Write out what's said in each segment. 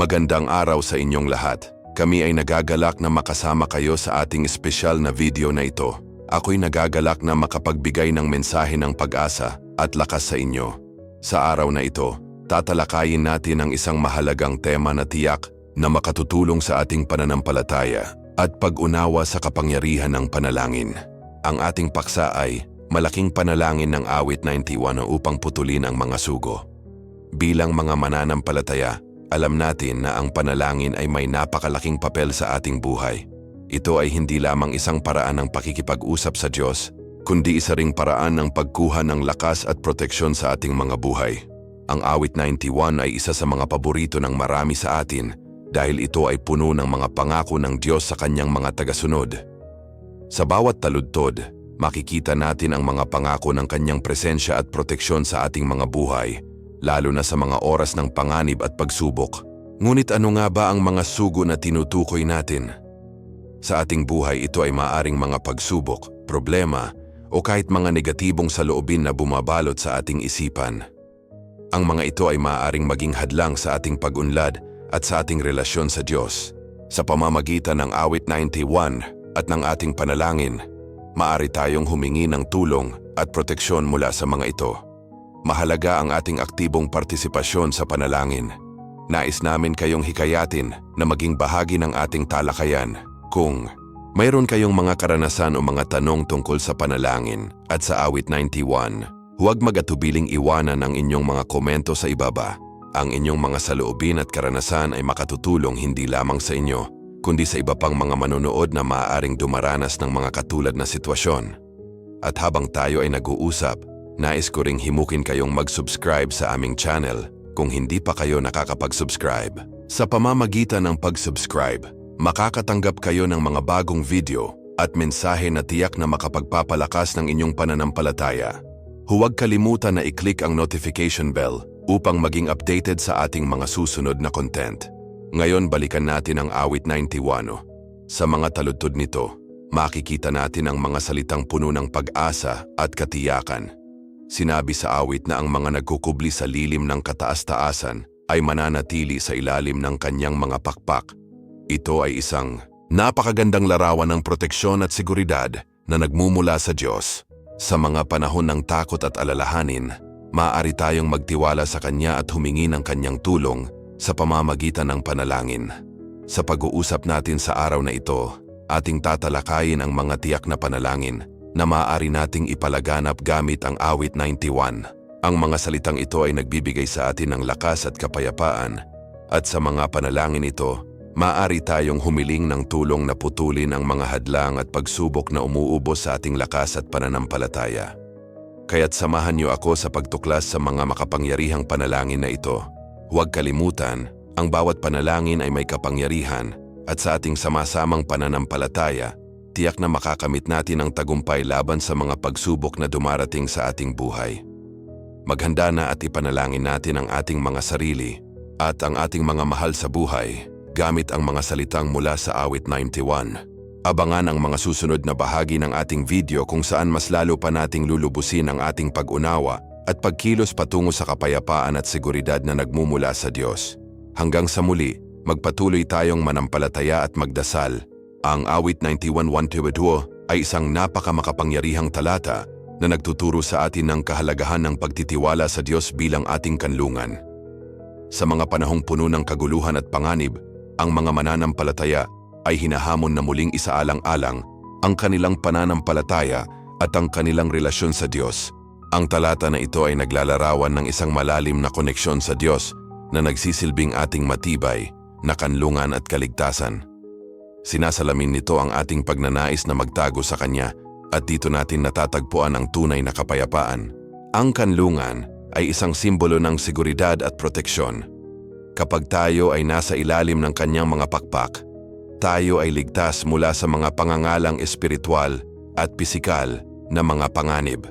Magandang araw sa inyong lahat. Kami ay nagagalak na makasama kayo sa ating espesyal na video na ito. Ako'y nagagalak na makapagbigay ng mensahe ng pag-asa at lakas sa inyo. Sa araw na ito, tatalakayin natin ang isang mahalagang tema na tiyak na makatutulong sa ating pananampalataya at pag-unawa sa kapangyarihan ng panalangin. Ang ating paksa ay malaking panalangin ng awit 91 upang putulin ang mga sugo. Bilang mga mananampalataya, alam natin na ang panalangin ay may napakalaking papel sa ating buhay. Ito ay hindi lamang isang paraan ng pakikipag-usap sa Diyos, kundi isa ring paraan ng pagkuha ng lakas at proteksyon sa ating mga buhay. Ang awit 91 ay isa sa mga paborito ng marami sa atin dahil ito ay puno ng mga pangako ng Diyos sa kanyang mga tagasunod. Sa bawat taludtod, makikita natin ang mga pangako ng kanyang presensya at proteksyon sa ating mga buhay, lalo na sa mga oras ng panganib at pagsubok. Ngunit ano nga ba ang mga sugo na tinutukoy natin? Sa ating buhay ito ay maaring mga pagsubok, problema, o kahit mga negatibong saloobin na bumabalot sa ating isipan. Ang mga ito ay maaaring maging hadlang sa ating pag-unlad at sa ating relasyon sa Diyos. Sa pamamagitan ng awit 91 at ng ating panalangin, maaari tayong humingi ng tulong at proteksyon mula sa mga ito. Mahalaga ang ating aktibong partisipasyon sa panalangin. Nais namin kayong hikayatin na maging bahagi ng ating talakayan kung mayroon kayong mga karanasan o mga tanong tungkol sa panalangin at sa awit 91. Huwag magatubiling iwanan ang inyong mga komento sa ibaba. Ang inyong mga saloobin at karanasan ay makatutulong hindi lamang sa inyo, kundi sa iba pang mga manonood na maaaring dumaranas ng mga katulad na sitwasyon. At habang tayo ay nag-uusap, nais ko ring himukin kayong mag-subscribe sa aming channel kung hindi pa kayo nakakapag-subscribe. Sa pamamagitan ng pag-subscribe, makakatanggap kayo ng mga bagong video at mensahe na tiyak na makapagpapalakas ng inyong pananampalataya. Huwag kalimutan na i-click ang notification bell upang maging updated sa ating mga susunod na content. Ngayon balikan natin ang awit 91. Sa mga taludtod nito, makikita natin ang mga salitang puno ng pag-asa at katiyakan. Sinabi sa awit na ang mga nagkukubli sa lilim ng kataas-taasan ay mananatili sa ilalim ng kanyang mga pakpak. Ito ay isang napakagandang larawan ng proteksyon at seguridad na nagmumula sa Diyos. Sa mga panahon ng takot at alalahanin, maaari tayong magtiwala sa Kanya at humingi ng Kanyang tulong sa pamamagitan ng panalangin. Sa pag-uusap natin sa araw na ito, ating tatalakayin ang mga tiyak na panalangin na maaari nating ipalaganap gamit ang awit 91. Ang mga salitang ito ay nagbibigay sa atin ng lakas at kapayapaan at sa mga panalangin ito, maaari tayong humiling ng tulong na putulin ang mga hadlang at pagsubok na umuubos sa ating lakas at pananampalataya. Kaya't samahan niyo ako sa pagtuklas sa mga makapangyarihang panalangin na ito. Huwag kalimutan, ang bawat panalangin ay may kapangyarihan at sa ating sama-samang pananampalataya, tiyak na makakamit natin ang tagumpay laban sa mga pagsubok na dumarating sa ating buhay. Maghanda na at ipanalangin natin ang ating mga sarili at ang ating mga mahal sa buhay gamit ang mga salitang mula sa awit 91. Abangan ang mga susunod na bahagi ng ating video kung saan mas lalo pa nating lulubusin ang ating pag-unawa at pagkilos patungo sa kapayapaan at seguridad na nagmumula sa Diyos. Hanggang sa muli, magpatuloy tayong manampalataya at magdasal. Ang awit 91.122 ay isang napakamakapangyarihang talata na nagtuturo sa atin ng kahalagahan ng pagtitiwala sa Diyos bilang ating kanlungan. Sa mga panahong puno ng kaguluhan at panganib, ang mga mananampalataya ay hinahamon na muling isaalang-alang ang kanilang pananampalataya at ang kanilang relasyon sa Diyos. Ang talata na ito ay naglalarawan ng isang malalim na koneksyon sa Diyos na nagsisilbing ating matibay na kanlungan at kaligtasan. Sinasalamin nito ang ating pagnanais na magtago sa Kanya at dito natin natatagpuan ang tunay na kapayapaan. Ang kanlungan ay isang simbolo ng seguridad at proteksyon. Kapag tayo ay nasa ilalim ng Kanyang mga pakpak, tayo ay ligtas mula sa mga pangangalang espiritual at pisikal na mga panganib.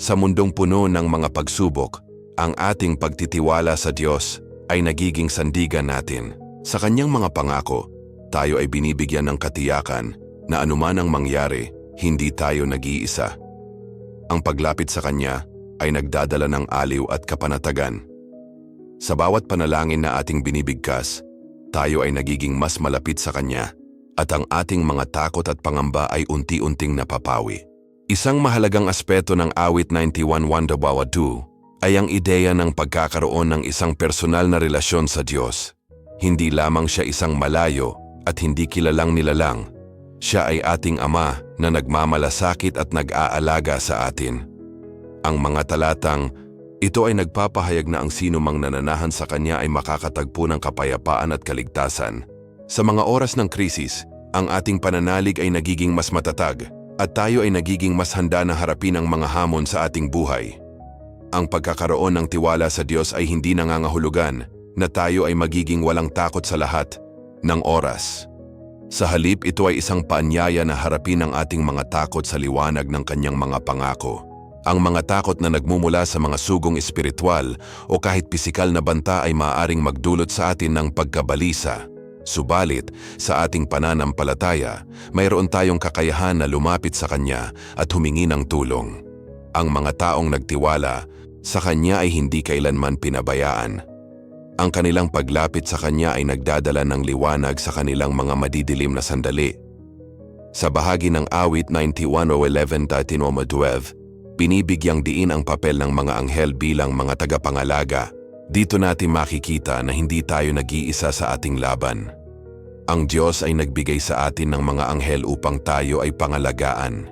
Sa mundong puno ng mga pagsubok, ang ating pagtitiwala sa Diyos ay nagiging sandigan natin. Sa kanyang mga pangako, tayo ay binibigyan ng katiyakan na anuman ang mangyari, hindi tayo nag-iisa. Ang paglapit sa Kanya ay nagdadala ng aliw at kapanatagan. Sa bawat panalangin na ating binibigkas, tayo ay nagiging mas malapit sa Kanya at ang ating mga takot at pangamba ay unti-unting napapawi. Isang mahalagang aspeto ng awit 91 Wandawawa 2 ay ang ideya ng pagkakaroon ng isang personal na relasyon sa Diyos. Hindi lamang siya isang malayo at hindi kilalang nilalang. Siya ay ating Ama na nagmamalasakit at nag-aalaga sa atin. Ang mga talatang ito ay nagpapahayag na ang sino mang nananahan sa Kanya ay makakatagpo ng kapayapaan at kaligtasan. Sa mga oras ng krisis, ang ating pananalig ay nagiging mas matatag at tayo ay nagiging mas handa na harapin ang mga hamon sa ating buhay. Ang pagkakaroon ng tiwala sa Diyos ay hindi nangangahulugan na tayo ay magiging walang takot sa lahat ng oras. Sa halip, ito ay isang paanyaya na harapin ang ating mga takot sa liwanag ng kanyang mga pangako. Ang mga takot na nagmumula sa mga sugong espiritual o kahit pisikal na banta ay maaaring magdulot sa atin ng pagkabalisa. Subalit, sa ating pananampalataya, mayroon tayong kakayahan na lumapit sa Kanya at humingi ng tulong. Ang mga taong nagtiwala, sa Kanya ay hindi kailanman pinabayaan. Ang kanilang paglapit sa Kanya ay nagdadala ng liwanag sa kanilang mga madidilim na sandali. Sa bahagi ng awit 91 o 11 12, binibigyang diin ang papel ng mga anghel bilang mga tagapangalaga. Dito natin makikita na hindi tayo nag-iisa sa ating laban. Ang Diyos ay nagbigay sa atin ng mga anghel upang tayo ay pangalagaan.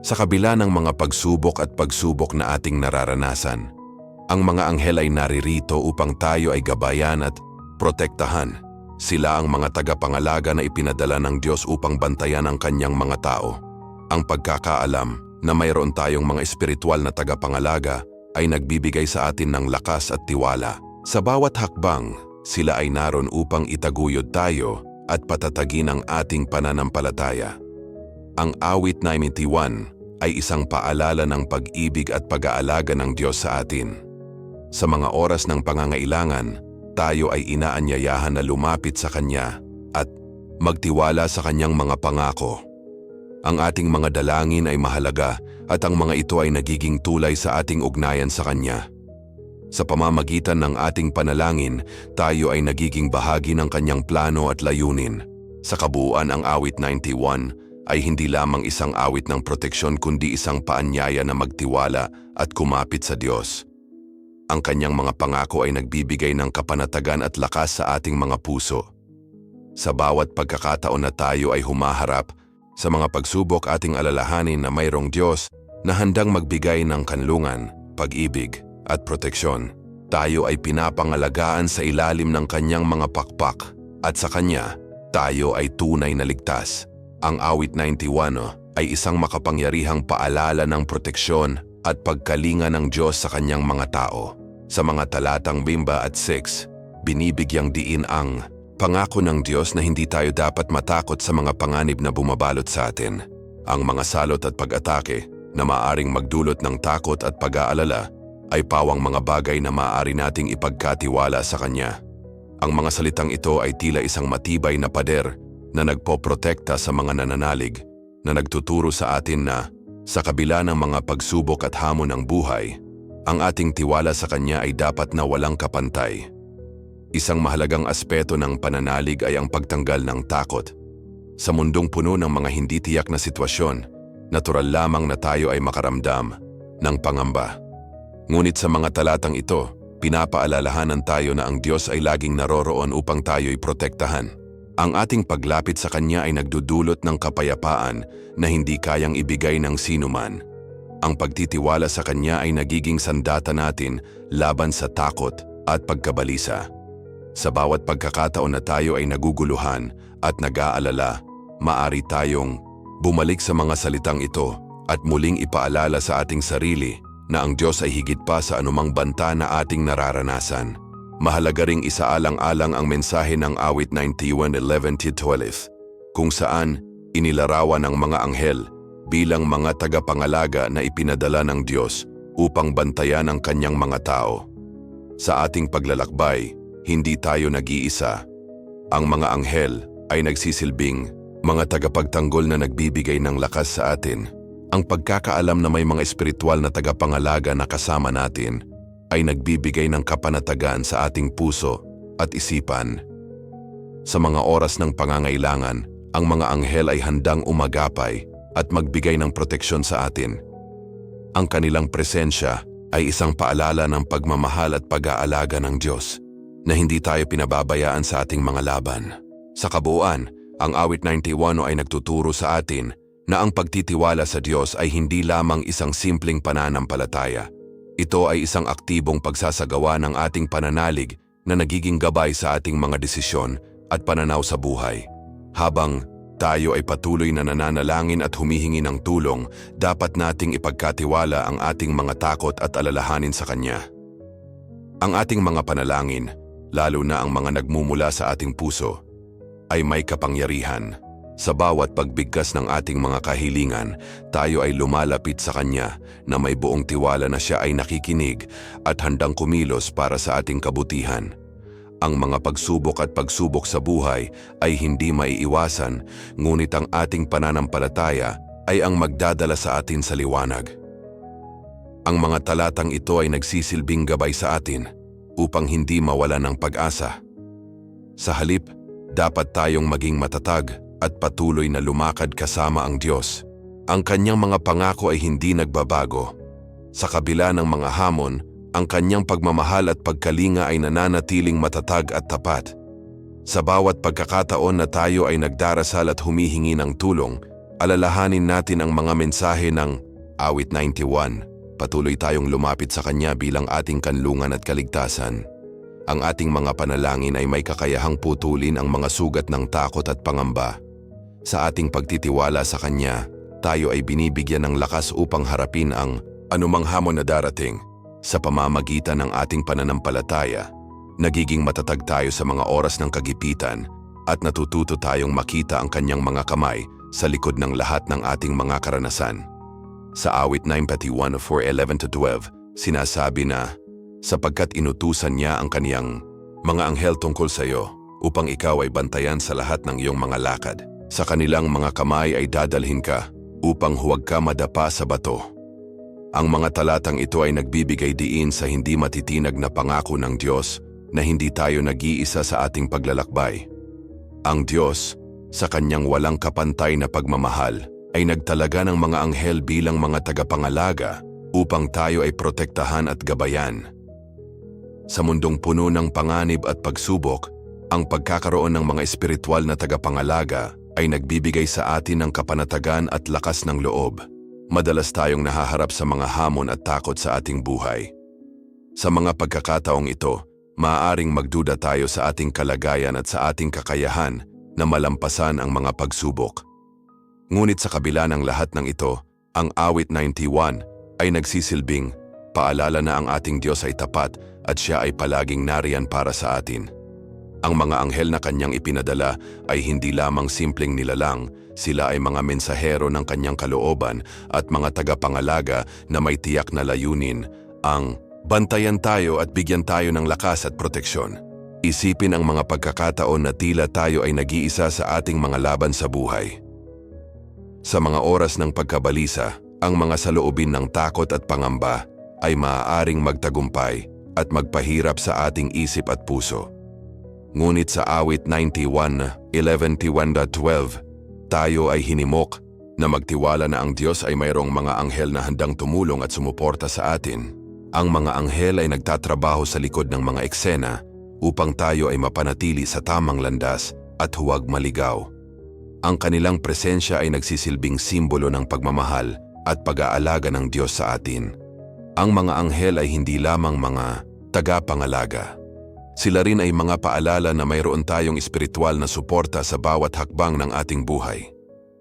Sa kabila ng mga pagsubok at pagsubok na ating nararanasan, ang mga anghel ay naririto upang tayo ay gabayan at protektahan. Sila ang mga tagapangalaga na ipinadala ng Diyos upang bantayan ang kanyang mga tao. Ang pagkakaalam na mayroon tayong mga espiritual na tagapangalaga ay nagbibigay sa atin ng lakas at tiwala. Sa bawat hakbang, sila ay naroon upang itaguyod tayo at patatagin ang ating pananampalataya. Ang awit 91 ay isang paalala ng pag-ibig at pag-aalaga ng Diyos sa atin. Sa mga oras ng pangangailangan, tayo ay inaanyayahan na lumapit sa Kanya at magtiwala sa Kanyang mga pangako. Ang ating mga dalangin ay mahalaga at ang mga ito ay nagiging tulay sa ating ugnayan sa Kanya. Sa pamamagitan ng ating panalangin, tayo ay nagiging bahagi ng Kanyang plano at layunin. Sa kabuuan ang awit 91 ay hindi lamang isang awit ng proteksyon kundi isang paanyaya na magtiwala at kumapit sa Diyos. Ang Kanyang mga pangako ay nagbibigay ng kapanatagan at lakas sa ating mga puso. Sa bawat pagkakataon na tayo ay humaharap sa mga pagsubok ating alalahanin na mayroong Diyos na handang magbigay ng kanlungan, pag-ibig at proteksyon. Tayo ay pinapangalagaan sa ilalim ng kanyang mga pakpak at sa kanya, tayo ay tunay na ligtas. Ang awit 91 ay isang makapangyarihang paalala ng proteksyon at pagkalinga ng Diyos sa kanyang mga tao. Sa mga talatang Bimba at 6, binibigyang diin ang Pangako ng Diyos na hindi tayo dapat matakot sa mga panganib na bumabalot sa atin. Ang mga salot at pag-atake na maaring magdulot ng takot at pag-aalala ay pawang mga bagay na maaari nating ipagkatiwala sa Kanya. Ang mga salitang ito ay tila isang matibay na pader na nagpoprotekta sa mga nananalig na nagtuturo sa atin na sa kabila ng mga pagsubok at hamon ng buhay, ang ating tiwala sa Kanya ay dapat na walang kapantay. Isang mahalagang aspeto ng pananalig ay ang pagtanggal ng takot. Sa mundong puno ng mga hindi tiyak na sitwasyon, natural lamang na tayo ay makaramdam ng pangamba. Ngunit sa mga talatang ito, pinapaalalahanan tayo na ang Diyos ay laging naroroon upang tayo'y protektahan. Ang ating paglapit sa Kanya ay nagdudulot ng kapayapaan na hindi kayang ibigay ng sinuman. Ang pagtitiwala sa Kanya ay nagiging sandata natin laban sa takot at pagkabalisa. Sa bawat pagkakataon na tayo ay naguguluhan at nag-aalala, maari tayong bumalik sa mga salitang ito at muling ipaalala sa ating sarili na ang Diyos ay higit pa sa anumang banta na ating nararanasan. Mahalaga ring isaalang-alang ang mensahe ng awit 91.11-12 kung saan inilarawan ng mga anghel bilang mga tagapangalaga na ipinadala ng Diyos upang bantayan ang kanyang mga tao. Sa ating paglalakbay, hindi tayo nag-iisa. Ang mga anghel ay nagsisilbing mga tagapagtanggol na nagbibigay ng lakas sa atin. Ang pagkakaalam na may mga espiritual na tagapangalaga na kasama natin ay nagbibigay ng kapanatagan sa ating puso at isipan. Sa mga oras ng pangangailangan, ang mga anghel ay handang umagapay at magbigay ng proteksyon sa atin. Ang kanilang presensya ay isang paalala ng pagmamahal at pag-aalaga ng Diyos na hindi tayo pinababayaan sa ating mga laban. Sa kabuuan, ang awit 91 ay nagtuturo sa atin na ang pagtitiwala sa Diyos ay hindi lamang isang simpleng pananampalataya. Ito ay isang aktibong pagsasagawa ng ating pananalig na nagiging gabay sa ating mga desisyon at pananaw sa buhay. Habang tayo ay patuloy na nananalangin at humihingi ng tulong, dapat nating ipagkatiwala ang ating mga takot at alalahanin sa Kanya. Ang ating mga panalangin, lalo na ang mga nagmumula sa ating puso, ay may kapangyarihan. Sa bawat pagbigkas ng ating mga kahilingan, tayo ay lumalapit sa Kanya na may buong tiwala na Siya ay nakikinig at handang kumilos para sa ating kabutihan. Ang mga pagsubok at pagsubok sa buhay ay hindi maiiwasan, ngunit ang ating pananampalataya ay ang magdadala sa atin sa liwanag. Ang mga talatang ito ay nagsisilbing gabay sa atin upang hindi mawala ng pag-asa. Sa halip, dapat tayong maging matatag at patuloy na lumakad kasama ang Diyos. Ang kanyang mga pangako ay hindi nagbabago. Sa kabila ng mga hamon, ang kanyang pagmamahal at pagkalinga ay nananatiling matatag at tapat. Sa bawat pagkakataon na tayo ay nagdarasal at humihingi ng tulong, alalahanin natin ang mga mensahe ng Awit 91. Patuloy tayong lumapit sa Kanya bilang ating kanlungan at kaligtasan. Ang ating mga panalangin ay may kakayahang putulin ang mga sugat ng takot at pangamba. Sa ating pagtitiwala sa Kanya, tayo ay binibigyan ng lakas upang harapin ang anumang hamon na darating – sa pamamagitan ng ating pananampalataya, nagiging matatag tayo sa mga oras ng kagipitan at natututo tayong makita ang kanyang mga kamay sa likod ng lahat ng ating mga karanasan. Sa awit 9.1 4.11-12, sinasabi na, sapagkat inutusan niya ang kaniyang mga anghel tungkol sa iyo upang ikaw ay bantayan sa lahat ng iyong mga lakad. Sa kanilang mga kamay ay dadalhin ka upang huwag ka madapa sa bato. Ang mga talatang ito ay nagbibigay diin sa hindi matitinag na pangako ng Diyos na hindi tayo nag-iisa sa ating paglalakbay. Ang Diyos, sa kanyang walang kapantay na pagmamahal, ay nagtalaga ng mga anghel bilang mga tagapangalaga upang tayo ay protektahan at gabayan. Sa mundong puno ng panganib at pagsubok, ang pagkakaroon ng mga espiritual na tagapangalaga ay nagbibigay sa atin ng kapanatagan at lakas ng loob. Madalas tayong nahaharap sa mga hamon at takot sa ating buhay. Sa mga pagkakataong ito, maaaring magduda tayo sa ating kalagayan at sa ating kakayahan na malampasan ang mga pagsubok. Ngunit sa kabila ng lahat ng ito, ang awit 91 ay nagsisilbing paalala na ang ating Diyos ay tapat at siya ay palaging nariyan para sa atin. Ang mga anghel na kanyang ipinadala ay hindi lamang simpleng nilalang, sila ay mga mensahero ng kanyang kalooban at mga tagapangalaga na may tiyak na layunin, ang bantayan tayo at bigyan tayo ng lakas at proteksyon. Isipin ang mga pagkakataon na tila tayo ay nag-iisa sa ating mga laban sa buhay. Sa mga oras ng pagkabalisa, ang mga saloobin ng takot at pangamba ay maaaring magtagumpay at magpahirap sa ating isip at puso. Ngunit sa awit 91, 11-12, tayo ay hinimok na magtiwala na ang Diyos ay mayroong mga anghel na handang tumulong at sumuporta sa atin. Ang mga anghel ay nagtatrabaho sa likod ng mga eksena upang tayo ay mapanatili sa tamang landas at huwag maligaw. Ang kanilang presensya ay nagsisilbing simbolo ng pagmamahal at pag-aalaga ng Diyos sa atin. Ang mga anghel ay hindi lamang mga tagapangalaga. Sila rin ay mga paalala na mayroon tayong espiritual na suporta sa bawat hakbang ng ating buhay.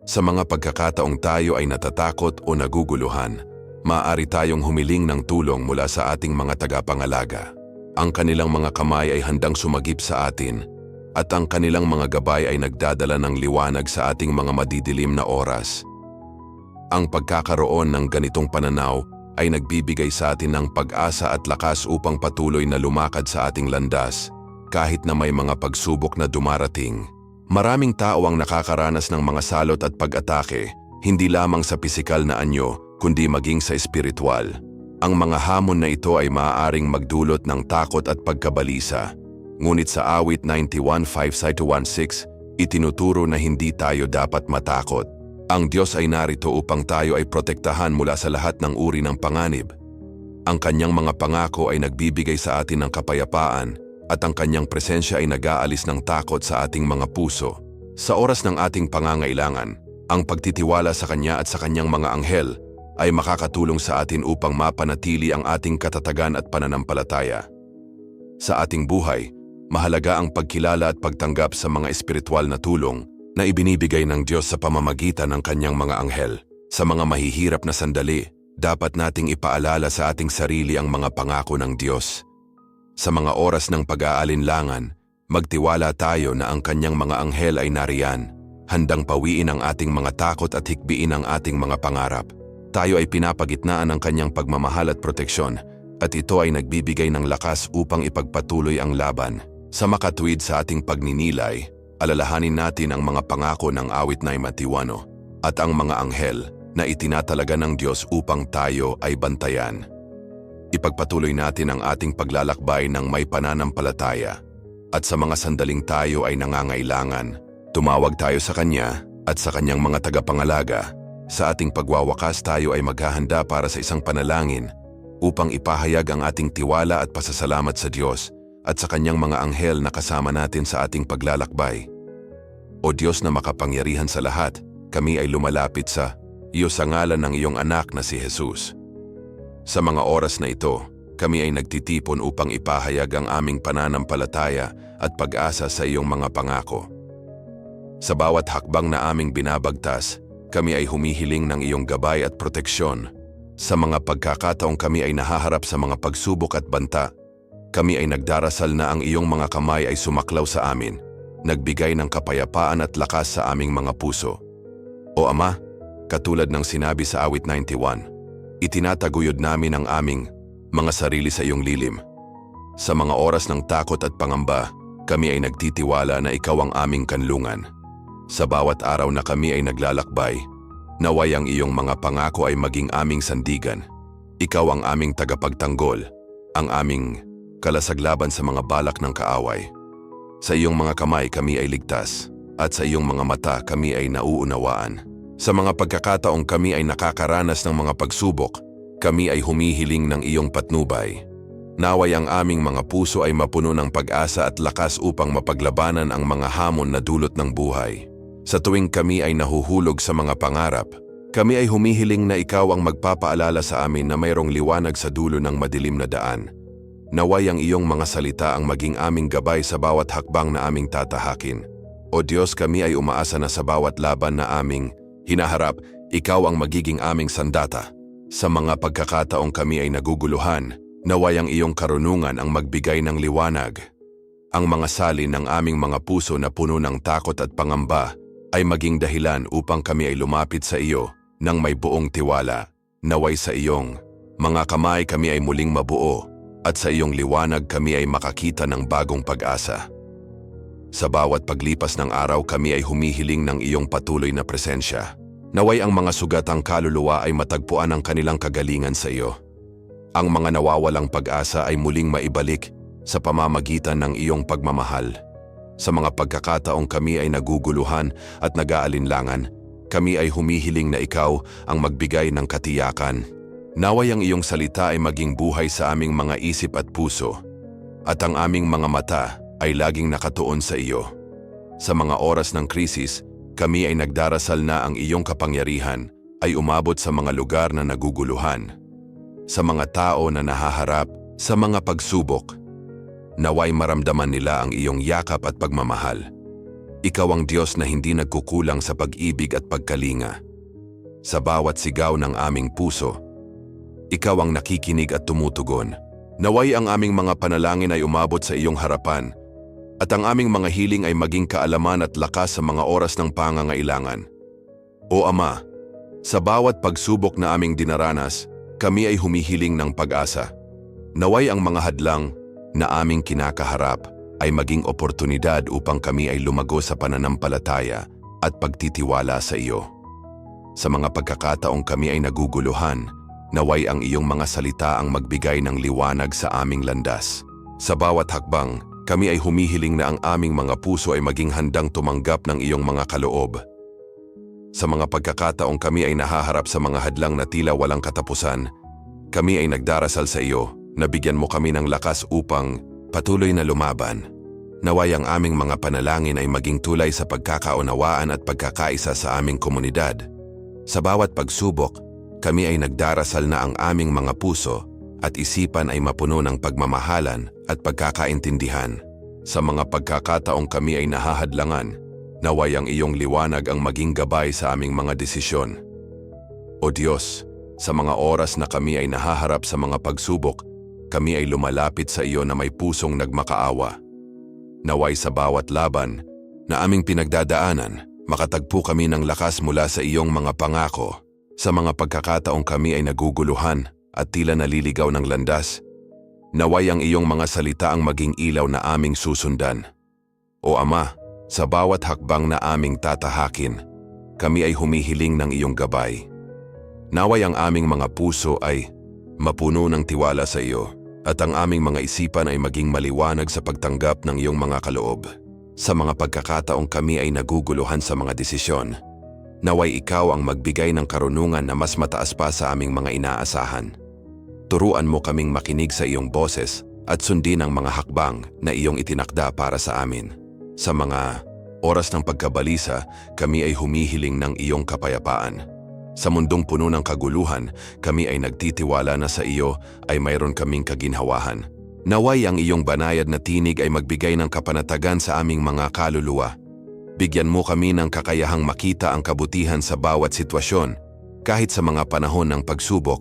Sa mga pagkakataong tayo ay natatakot o naguguluhan, maaari tayong humiling ng tulong mula sa ating mga tagapangalaga. Ang kanilang mga kamay ay handang sumagip sa atin at ang kanilang mga gabay ay nagdadala ng liwanag sa ating mga madidilim na oras. Ang pagkakaroon ng ganitong pananaw ay nagbibigay sa atin ng pag-asa at lakas upang patuloy na lumakad sa ating landas kahit na may mga pagsubok na dumarating. Maraming tao ang nakakaranas ng mga salot at pag-atake, hindi lamang sa pisikal na anyo, kundi maging sa espiritual. Ang mga hamon na ito ay maaaring magdulot ng takot at pagkabalisa. Ngunit sa awit 91.5-16, itinuturo na hindi tayo dapat matakot. Ang Diyos ay narito upang tayo ay protektahan mula sa lahat ng uri ng panganib. Ang kanyang mga pangako ay nagbibigay sa atin ng kapayapaan at ang kanyang presensya ay nag-aalis ng takot sa ating mga puso. Sa oras ng ating pangangailangan, ang pagtitiwala sa Kanya at sa Kanyang mga anghel ay makakatulong sa atin upang mapanatili ang ating katatagan at pananampalataya. Sa ating buhay, mahalaga ang pagkilala at pagtanggap sa mga espiritual na tulong na ibinibigay ng Diyos sa pamamagitan ng Kanyang mga anghel. Sa mga mahihirap na sandali, dapat nating ipaalala sa ating sarili ang mga pangako ng Diyos. Sa mga oras ng pag-aalinlangan, magtiwala tayo na ang Kanyang mga anghel ay nariyan, handang pawiin ang ating mga takot at hikbiin ang ating mga pangarap. Tayo ay pinapagitnaan ng Kanyang pagmamahal at proteksyon, at ito ay nagbibigay ng lakas upang ipagpatuloy ang laban. Sa makatuwid sa ating pagninilay, alalahanin natin ang mga pangako ng awit na Matiwano at ang mga anghel na itinatalaga ng Diyos upang tayo ay bantayan. Ipagpatuloy natin ang ating paglalakbay ng may pananampalataya at sa mga sandaling tayo ay nangangailangan, tumawag tayo sa Kanya at sa Kanyang mga tagapangalaga. Sa ating pagwawakas tayo ay maghahanda para sa isang panalangin upang ipahayag ang ating tiwala at pasasalamat sa Diyos at sa Kanyang mga anghel na kasama natin sa ating paglalakbay. O Diyos na makapangyarihan sa lahat, kami ay lumalapit sa iyo sa ngalan ng iyong anak na si Jesus. Sa mga oras na ito, kami ay nagtitipon upang ipahayag ang aming pananampalataya at pag-asa sa iyong mga pangako. Sa bawat hakbang na aming binabagtas, kami ay humihiling ng iyong gabay at proteksyon. Sa mga pagkakataong kami ay nahaharap sa mga pagsubok at banta, kami ay nagdarasal na ang iyong mga kamay ay sumaklaw sa amin, nagbigay ng kapayapaan at lakas sa aming mga puso. O Ama, katulad ng sinabi sa awit 91, itinataguyod namin ang aming mga sarili sa iyong lilim. Sa mga oras ng takot at pangamba, kami ay nagtitiwala na ikaw ang aming kanlungan. Sa bawat araw na kami ay naglalakbay, naway ang iyong mga pangako ay maging aming sandigan. Ikaw ang aming tagapagtanggol, ang aming kalasaglaban sa mga balak ng kaaway. Sa iyong mga kamay kami ay ligtas, at sa iyong mga mata kami ay nauunawaan. Sa mga pagkakataong kami ay nakakaranas ng mga pagsubok, kami ay humihiling ng iyong patnubay. Naway ang aming mga puso ay mapuno ng pag-asa at lakas upang mapaglabanan ang mga hamon na dulot ng buhay. Sa tuwing kami ay nahuhulog sa mga pangarap, kami ay humihiling na ikaw ang magpapaalala sa amin na mayroong liwanag sa dulo ng madilim na daan. Naway ang iyong mga salita ang maging aming gabay sa bawat hakbang na aming tatahakin. O Diyos, kami ay umaasa na sa bawat laban na aming hinaharap, ikaw ang magiging aming sandata. Sa mga pagkakataong kami ay naguguluhan, naway ang iyong karunungan ang magbigay ng liwanag. Ang mga salin ng aming mga puso na puno ng takot at pangamba ay maging dahilan upang kami ay lumapit sa iyo nang may buong tiwala. Naway sa iyong mga kamay kami ay muling mabuo at sa iyong liwanag kami ay makakita ng bagong pag-asa. Sa bawat paglipas ng araw kami ay humihiling ng iyong patuloy na presensya. Naway ang mga sugatang kaluluwa ay matagpuan ang kanilang kagalingan sa iyo. Ang mga nawawalang pag-asa ay muling maibalik sa pamamagitan ng iyong pagmamahal. Sa mga pagkakataong kami ay naguguluhan at nag-aalinlangan, kami ay humihiling na ikaw ang magbigay ng katiyakan. Naway ang iyong salita ay maging buhay sa aming mga isip at puso, at ang aming mga mata ay laging nakatuon sa iyo. Sa mga oras ng krisis, kami ay nagdarasal na ang iyong kapangyarihan ay umabot sa mga lugar na naguguluhan. Sa mga tao na nahaharap sa mga pagsubok, Naway maramdaman nila ang iyong yakap at pagmamahal. Ikaw ang Diyos na hindi nagkukulang sa pag-ibig at pagkalinga. Sa bawat sigaw ng aming puso, ikaw ang nakikinig at tumutugon. Naway ang aming mga panalangin ay umabot sa iyong harapan at ang aming mga hiling ay maging kaalaman at lakas sa mga oras ng pangangailangan. O Ama, sa bawat pagsubok na aming dinaranas, kami ay humihiling ng pag-asa. Naway ang mga hadlang, na aming kinakaharap ay maging oportunidad upang kami ay lumago sa pananampalataya at pagtitiwala sa iyo. Sa mga pagkakataong kami ay naguguluhan, Naway ang iyong mga salita ang magbigay ng liwanag sa aming landas. Sa bawat hakbang, kami ay humihiling na ang aming mga puso ay maging handang tumanggap ng iyong mga kaloob. Sa mga pagkakataong kami ay nahaharap sa mga hadlang na tila walang katapusan, kami ay nagdarasal sa iyo na bigyan mo kami ng lakas upang patuloy na lumaban. Naway ang aming mga panalangin ay maging tulay sa pagkakaunawaan at pagkakaisa sa aming komunidad. Sa bawat pagsubok, kami ay nagdarasal na ang aming mga puso at isipan ay mapuno ng pagmamahalan at pagkakaintindihan. Sa mga pagkakataong kami ay nahahadlangan, naway ang iyong liwanag ang maging gabay sa aming mga desisyon. O Diyos, sa mga oras na kami ay nahaharap sa mga pagsubok, kami ay lumalapit sa iyo na may pusong nagmakaawa. Naway sa bawat laban na aming pinagdadaanan, makatagpo kami ng lakas mula sa iyong mga pangako. Sa mga pagkakataong kami ay naguguluhan at tila naliligaw ng landas, naway ang iyong mga salita ang maging ilaw na aming susundan. O Ama, sa bawat hakbang na aming tatahakin, kami ay humihiling ng iyong gabay. Naway ang aming mga puso ay mapuno ng tiwala sa iyo at ang aming mga isipan ay maging maliwanag sa pagtanggap ng iyong mga kaloob. Sa mga pagkakataong kami ay naguguluhan sa mga desisyon, naway ikaw ang magbigay ng karunungan na mas mataas pa sa aming mga inaasahan. Turuan mo kaming makinig sa iyong boses at sundin ang mga hakbang na iyong itinakda para sa amin. Sa mga oras ng pagkabalisa, kami ay humihiling ng iyong kapayapaan. Sa mundong puno ng kaguluhan, kami ay nagtitiwala na sa iyo ay mayroon kaming kaginhawahan. Naway ang iyong banayad na tinig ay magbigay ng kapanatagan sa aming mga kaluluwa. Bigyan mo kami ng kakayahang makita ang kabutihan sa bawat sitwasyon, kahit sa mga panahon ng pagsubok.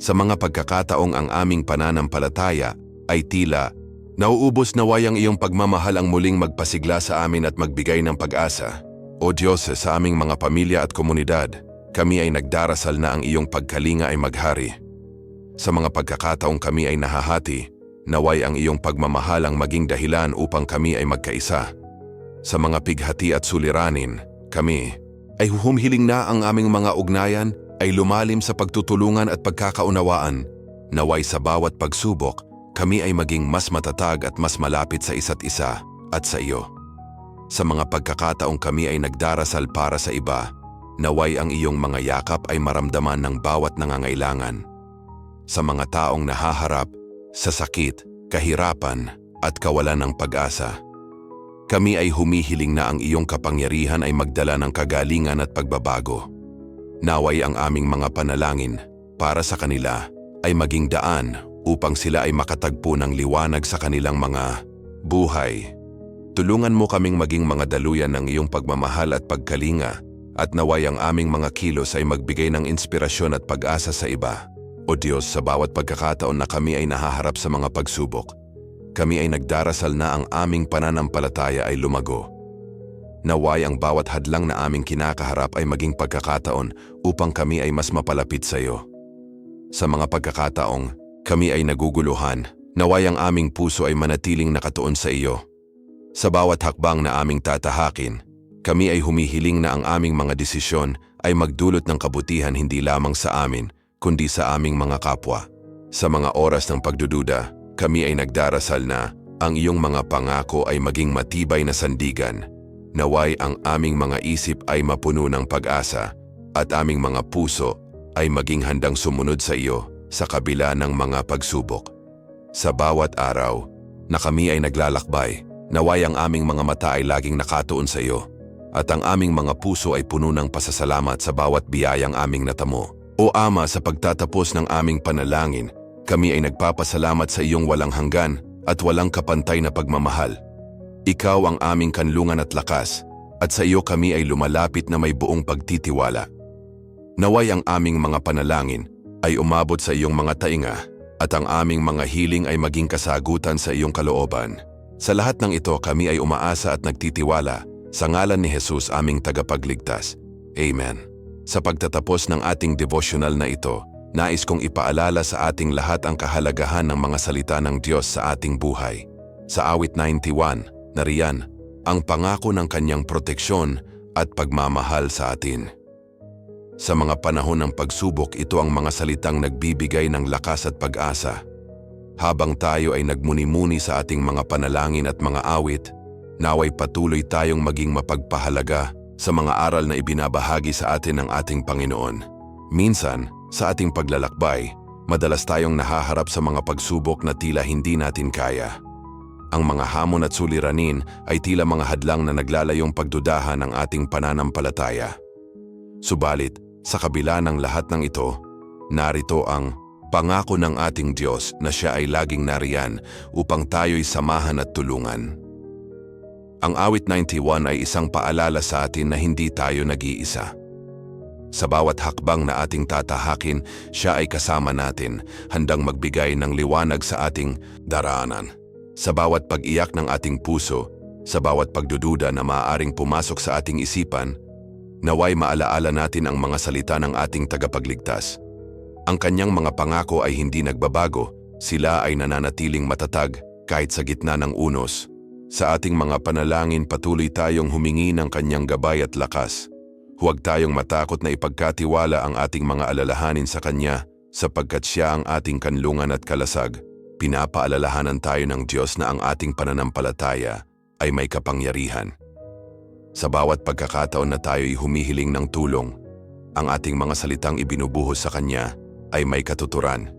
Sa mga pagkakataong ang aming pananampalataya ay tila, nauubos naway ang iyong pagmamahal ang muling magpasigla sa amin at magbigay ng pag-asa. O Diyos, sa aming mga pamilya at komunidad, kami ay nagdarasal na ang iyong pagkalinga ay maghari. Sa mga pagkakataong kami ay nahahati, naway ang iyong pagmamahal ang maging dahilan upang kami ay magkaisa. Sa mga pighati at suliranin, kami ay huhumhiling na ang aming mga ugnayan ay lumalim sa pagtutulungan at pagkakaunawaan. Naway sa bawat pagsubok, kami ay maging mas matatag at mas malapit sa isa't isa at sa iyo. Sa mga pagkakataong kami ay nagdarasal para sa iba, naway ang iyong mga yakap ay maramdaman ng bawat nangangailangan. Sa mga taong nahaharap sa sakit, kahirapan at kawalan ng pag-asa. Kami ay humihiling na ang iyong kapangyarihan ay magdala ng kagalingan at pagbabago. Naway ang aming mga panalangin para sa kanila ay maging daan upang sila ay makatagpo ng liwanag sa kanilang mga buhay. Tulungan mo kaming maging mga daluyan ng iyong pagmamahal at pagkalinga at naway ang aming mga kilos ay magbigay ng inspirasyon at pag-asa sa iba. O Diyos, sa bawat pagkakataon na kami ay nahaharap sa mga pagsubok, kami ay nagdarasal na ang aming pananampalataya ay lumago. Naway ang bawat hadlang na aming kinakaharap ay maging pagkakataon upang kami ay mas mapalapit sa iyo. Sa mga pagkakataong kami ay naguguluhan, naway ang aming puso ay manatiling nakatuon sa iyo. Sa bawat hakbang na aming tatahakin, kami ay humihiling na ang aming mga desisyon ay magdulot ng kabutihan hindi lamang sa amin, kundi sa aming mga kapwa. Sa mga oras ng pagdududa, kami ay nagdarasal na ang iyong mga pangako ay maging matibay na sandigan. Naway ang aming mga isip ay mapuno ng pag-asa at aming mga puso ay maging handang sumunod sa iyo sa kabila ng mga pagsubok. Sa bawat araw na kami ay naglalakbay, naway ang aming mga mata ay laging nakatuon sa iyo at ang aming mga puso ay puno ng pasasalamat sa bawat biyayang aming natamo. O Ama, sa pagtatapos ng aming panalangin, kami ay nagpapasalamat sa iyong walang hanggan at walang kapantay na pagmamahal. Ikaw ang aming kanlungan at lakas, at sa iyo kami ay lumalapit na may buong pagtitiwala. Naway ang aming mga panalangin ay umabot sa iyong mga tainga at ang aming mga hiling ay maging kasagutan sa iyong kalooban. Sa lahat ng ito kami ay umaasa at nagtitiwala sa ngalan ni Jesus aming tagapagligtas. Amen. Sa pagtatapos ng ating devotional na ito, nais kong ipaalala sa ating lahat ang kahalagahan ng mga salita ng Diyos sa ating buhay. Sa awit 91, nariyan, ang pangako ng kanyang proteksyon at pagmamahal sa atin. Sa mga panahon ng pagsubok, ito ang mga salitang nagbibigay ng lakas at pag-asa. Habang tayo ay nagmuni-muni sa ating mga panalangin at mga awit, naway patuloy tayong maging mapagpahalaga sa mga aral na ibinabahagi sa atin ng ating Panginoon. Minsan, sa ating paglalakbay, madalas tayong nahaharap sa mga pagsubok na tila hindi natin kaya. Ang mga hamon at suliranin ay tila mga hadlang na naglalayong pagdudahan ng ating pananampalataya. Subalit, sa kabila ng lahat ng ito, narito ang pangako ng ating Diyos na siya ay laging nariyan upang tayo'y samahan at tulungan. Ang awit 91 ay isang paalala sa atin na hindi tayo nag-iisa. Sa bawat hakbang na ating tatahakin, siya ay kasama natin, handang magbigay ng liwanag sa ating daraanan. Sa bawat pag-iyak ng ating puso, sa bawat pagdududa na maaaring pumasok sa ating isipan, naway maalaala natin ang mga salita ng ating tagapagligtas. Ang kanyang mga pangako ay hindi nagbabago, sila ay nananatiling matatag kahit sa gitna ng unos. Sa ating mga panalangin patuloy tayong humingi ng kanyang gabay at lakas. Huwag tayong matakot na ipagkatiwala ang ating mga alalahanin sa kanya sapagkat siya ang ating kanlungan at kalasag. Pinapaalalahanan tayo ng Diyos na ang ating pananampalataya ay may kapangyarihan. Sa bawat pagkakataon na tayo'y humihiling ng tulong, ang ating mga salitang ibinubuhos sa Kanya ay may katuturan.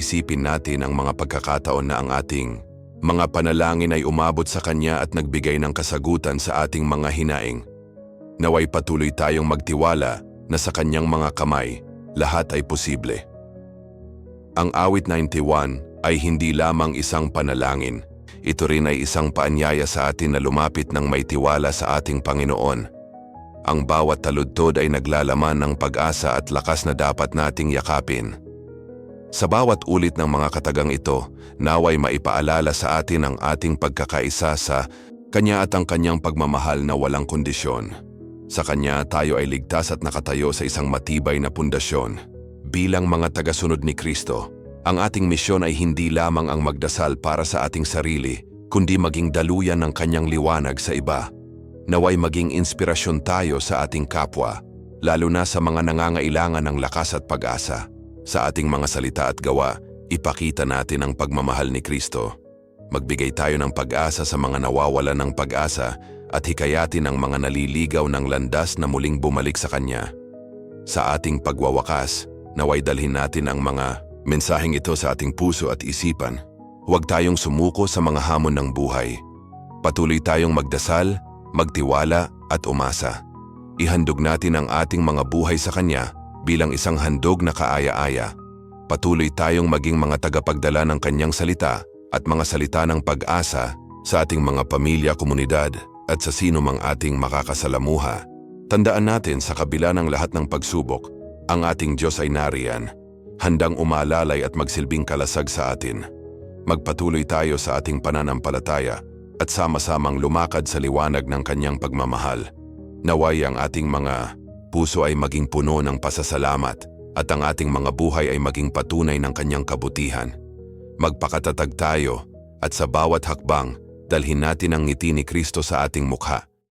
Isipin natin ang mga pagkakataon na ang ating mga panalangin ay umabot sa Kanya at nagbigay ng kasagutan sa ating mga hinaing. Naway patuloy tayong magtiwala na sa Kanyang mga kamay, lahat ay posible. Ang awit 91 ay hindi lamang isang panalangin, ito rin ay isang paanyaya sa atin na lumapit ng may tiwala sa ating Panginoon. Ang bawat taludtod ay naglalaman ng pag-asa at lakas na dapat nating yakapin. Sa bawat ulit ng mga katagang ito, naway maipaalala sa atin ang ating pagkakaisa sa Kanya at ang Kanyang pagmamahal na walang kondisyon. Sa Kanya tayo ay ligtas at nakatayo sa isang matibay na pundasyon. Bilang mga tagasunod ni Kristo, ang ating misyon ay hindi lamang ang magdasal para sa ating sarili, kundi maging daluyan ng kanyang liwanag sa iba. Naway maging inspirasyon tayo sa ating kapwa, lalo na sa mga nangangailangan ng lakas at pag-asa. Sa ating mga salita at gawa, ipakita natin ang pagmamahal ni Kristo. Magbigay tayo ng pag-asa sa mga nawawala ng pag-asa at hikayatin ang mga naliligaw ng landas na muling bumalik sa Kanya. Sa ating pagwawakas, naway dalhin natin ang mga Mensaheng ito sa ating puso at isipan. Huwag tayong sumuko sa mga hamon ng buhay. Patuloy tayong magdasal, magtiwala at umasa. Ihandog natin ang ating mga buhay sa Kanya bilang isang handog na kaaya-aya. Patuloy tayong maging mga tagapagdala ng Kanyang salita at mga salita ng pag-asa sa ating mga pamilya, komunidad at sa sino mang ating makakasalamuha. Tandaan natin sa kabila ng lahat ng pagsubok, ang ating Diyos ay nariyan handang umalalay at magsilbing kalasag sa atin. Magpatuloy tayo sa ating pananampalataya at sama-samang lumakad sa liwanag ng kanyang pagmamahal. Naway ang ating mga puso ay maging puno ng pasasalamat at ang ating mga buhay ay maging patunay ng kanyang kabutihan. Magpakatatag tayo at sa bawat hakbang, dalhin natin ang ngiti ni Kristo sa ating mukha.